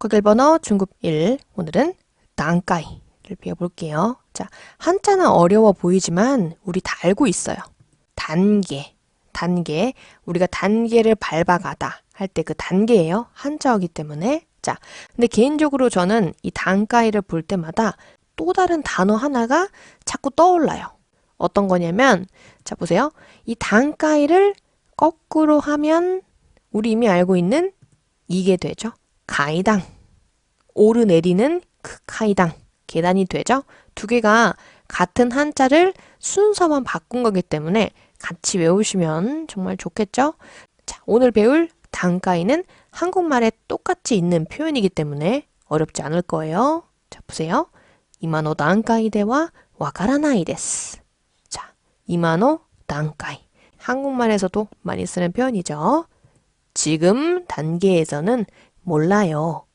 독학 일본어 중급 1 오늘은 단가이를 배워볼게요. 자, 한자는 어려워 보이지만 우리 다 알고 있어요. 단계, 단계. 우리가 단계를 밟아가다 할 때 그 단계예요. 한자어기 때문에. 자, 근데 개인적으로 저는 이 단가이를 볼 때마다 또 다른 단어 하나가 자꾸 떠올라요. 어떤 거냐면, 자, 보세요. 이 단가이를 거꾸로 하면 우리 이미 알고 있는 이게 되죠. 가이당. 오르내리는 그 카이당. 계단이 되죠. 두 개가 같은 한자를 순서만 바꾼 거기 때문에 같이 외우시면 정말 좋겠죠? 자, 오늘 배울 단가이는 한국말에 똑같이 있는 표현이기 때문에 어렵지 않을 거예요. 자, 보세요. 이마노 단가이대와 와카라나이 데스. 자, 이마노 단가이. 한국말에서도 많이 쓰는 표현이죠. 지금 단계에서는 몰라요.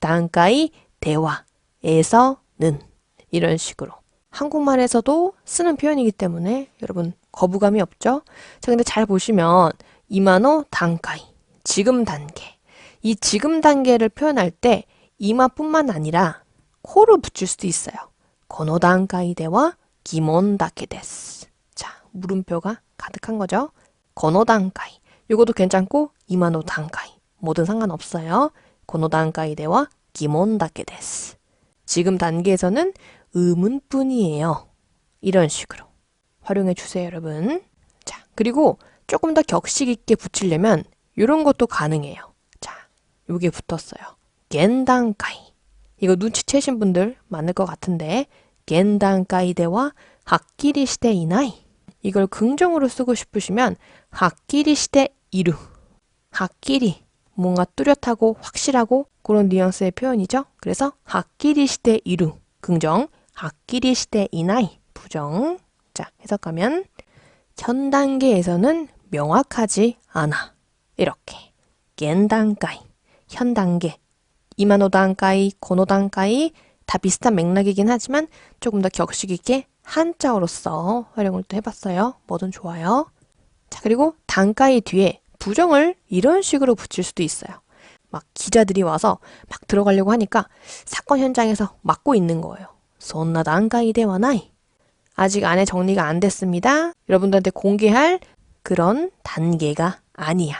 단가이 대화에서는 이런 식으로. 한국말에서도 쓰는 표현이기 때문에 여러분 거부감이 없죠? 자, 근데 잘 보시면 이마노 단가이, 지금 단계. 이 지금 단계를 표현할 때 이마뿐만 아니라 코를 붙일 수도 있어요. 고노 단가이 대와 기몬 다케 데스. 자, 물음표가 가득한 거죠. 고노 단가이. 요것도 괜찮고 이마노 단가이. 뭐든 상관없어요. 고노 단가이 대와 기몬 다케 데스. 지금 단계에서는 의문뿐이에요. 이런 식으로 활용해 주세요, 여러분. 자, 그리고 조금 더 격식 있게 붙이려면 이런 것도 가능해요. 자, 요게 붙었어요. 겐단가이. 이거 눈치채신 분들 많을 것 같은데 겐단가이대와 학기리 시대 이나이. 이걸 긍정으로 쓰고 싶으시면 학기리 시대 이루. 학기리 뭔가 뚜렷하고 확실하고 그런 뉘앙스의 표현이죠. 그래서 학기리 시대 이루 긍정 학기리 시대 이나이 부정 자 해석하면 현 단계에서는 명확하지 않아 이렇게 겐 단가이 현 단계 이만호 단가이 고노 단가이 다 비슷한 맥락이긴 하지만 조금 더 격식 있게 한자어로서 활용을 또 해봤어요. 뭐든 좋아요. 자 그리고 단가이 뒤에 부정을 이런 식으로 붙일 수도 있어요. 막 기자들이 와서 막 들어가려고 하니까 사건 현장에서 막고 있는 거예요. 손나 단가이 대와나이. 아직 안에 정리가 안 됐습니다. 여러분들한테 공개할 그런 단계가 아니야.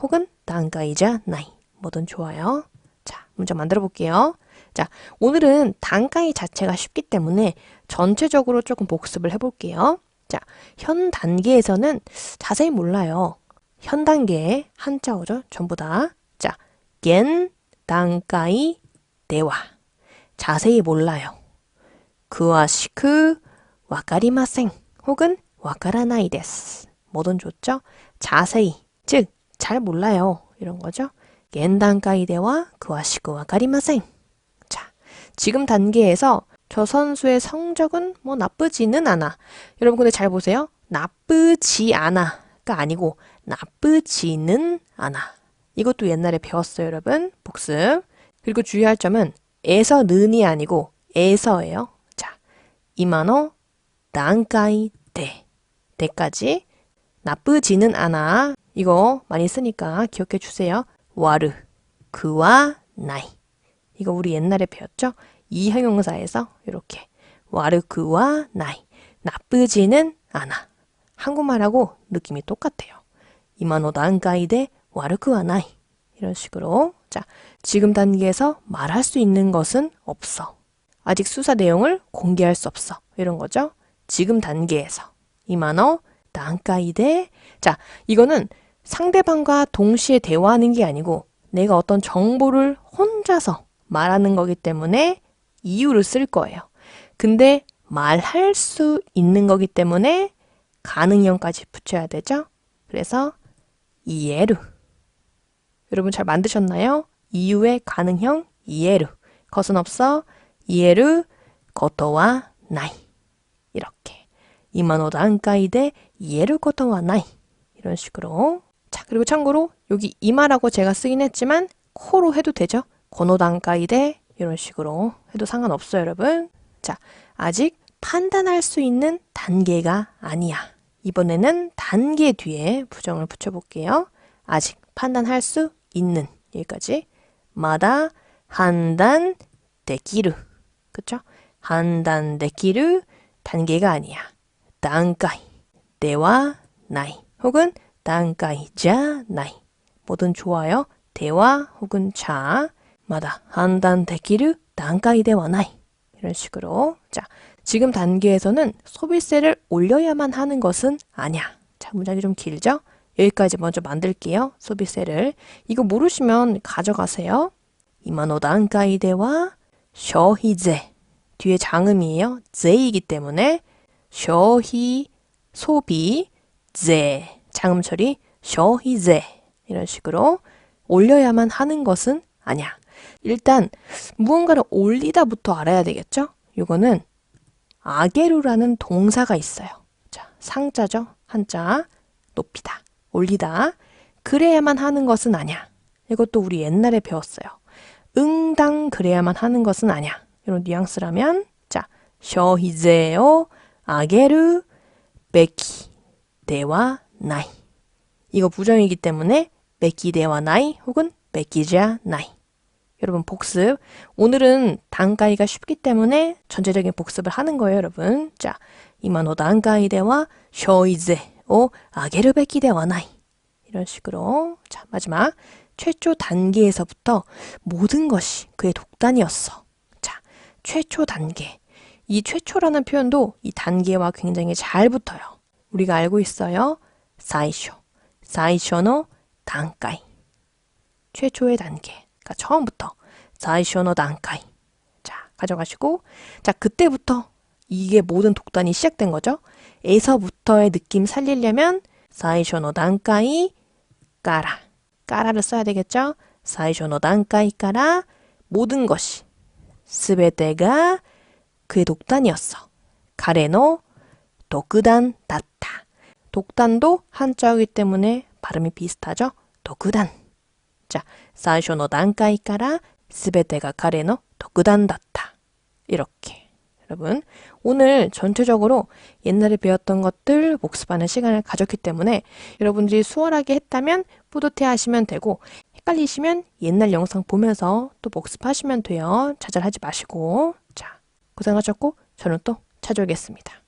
혹은 단가이자 나이. 뭐든 좋아요. 자, 문장 만들어 볼게요. 자, 오늘은 단가이 자체가 쉽기 때문에 전체적으로 조금 복습을 해볼게요. 자, 현 단계에서는 자세히 몰라요. 현 단계의 한자어죠. 전부 다. 자, 겐 단가이 대화. 자세히 몰라요. 그와시크 와카리마생 혹은 와카라나이 데스. 뭐든 좋죠? 자세히, 즉 잘 몰라요. 이런 거죠. 겐 단가이 대화 그와시크 와카리마생. 자, 지금 단계에서 저 선수의 성적은 뭐 나쁘지는 않아. 여러분 근데 잘 보세요. 나쁘지 않아가 아니고 나쁘지는 않아. 이것도 옛날에 배웠어요, 여러분. 복습. 그리고 주의할 점은 에서 는이 아니고 에서예요. 자, 이만호 단가이 대 대까지 나쁘지는 않아. 이거 많이 쓰니까 기억해 주세요. 와르 그와 나이. 이거 우리 옛날에 배웠죠? 이 형용사에서 이렇게 와르 그와 나이. 나쁘지는 않아. 한국말하고 느낌이 똑같아요. 이만호 단가이 대 와르 그와 나이. 이런 식으로 자, 지금 단계에서 말할 수 있는 것은 없어. 아직 수사 내용을 공개할 수 없어. 이런 거죠. 지금 단계에서. 이만어, 단가이대. 자, 이거는 상대방과 동시에 대화하는 게 아니고 내가 어떤 정보를 혼자서 말하는 거기 때문에 이유를 쓸 거예요. 근데 말할 수 있는 거기 때문에 가능형까지 붙여야 되죠. 그래서 이에르. 여러분 잘 만드셨나요? 이유의 가능형 이에르. 것은 없어. 이에르 거토와 나이. 이렇게. 이마노 단가이데 이에르 거토와 나이. 이런 식으로. 자, 그리고 참고로 여기 이마라고 제가 쓰긴 했지만 코로 해도 되죠? 고노 단가이데 이런 식으로 해도 상관없어요, 여러분. 자, 아직 판단할 수 있는 단계가 아니야. 이번에는 단계 뒤에 부정을 붙여볼게요. 아직 판단할 수 있는 여기까지 마다 한단 데키르. 그쵸? 한단 데키르 단계가 아니야. 단가이. 대화 나이. 혹은 단가이자 나이. 뭐든 좋아요. 대화 혹은 자. 마다 한단 데키르 단가이 대화 나이. 이런 식으로. 자, 지금 단계에서는 소비세를 올려야만 하는 것은 아니야. 자, 문장이 좀 길죠? 여기까지 먼저 만들게요. 소비세를. 이거 모르시면 가져가세요. 이만호 단가이 대와 쇼히제. 뒤에 장음이에요. 제이기 때문에 쇼히 소비 제 장음 처리 쇼히제 이런 식으로 올려야만 하는 것은 아니야. 일단 무언가를 올리다부터 알아야 되겠죠? 이거는 아게루라는 동사가 있어요. 자, 상자죠. 한자 높이다. 올리다. 그래야만 하는 것은 아니야. 이것도 우리 옛날에 배웠어요. 응당 그래야만 하는 것은 아니야. 이런 뉘앙스라면 자, 쇼히제요 아게루 베키 대와 나이. 이거 부정이기 때문에 베키 대와 나이 혹은 베키자 나이. 여러분 복습. 오늘은 단가이가 쉽기 때문에 전체적인 복습을 하는 거예요, 여러분. 자, 이만호 단가이 대와 쇼이제 오 아게르 베키 대와 나이. 이런 식으로. 자, 마지막. 최초 단계에서부터 모든 것이 그의 독단이었어. 자, 최초 단계. 이 최초라는 표현도 이 단계와 굉장히 잘 붙어요. 우리가 알고 있어요. 사이쇼. 사이쇼노 단가이. 최초의 단계. 그러니까 처음부터 사이쇼노 단가이. 자, 가져가시고 자, 그때부터 이게 모든 독단이 시작된 거죠. 에서부터의 느낌 살리려면 사이쇼노 단가이 까라. 까라를 써야 되겠죠? 사이쇼노 단가이 까라 모든 것이 스베테가 그의 독단이었어. 가레노 독단 다타. 독단도 한자이기 때문에 발음이 비슷하죠? 독단. 다타. 이렇 게. 여러분, 오늘 전체적으로 옛날에 배웠던 것들 복습하는 시간을 가졌기 때문에 여러분들이 수월하게 했다면 뿌듯해 하시면 되고 헷갈리시면 옛날 영상 보면서 또 복습하시면 돼요. 좌절하지 마시고. 자, 고생하셨고 저는 또 찾아오겠습니다.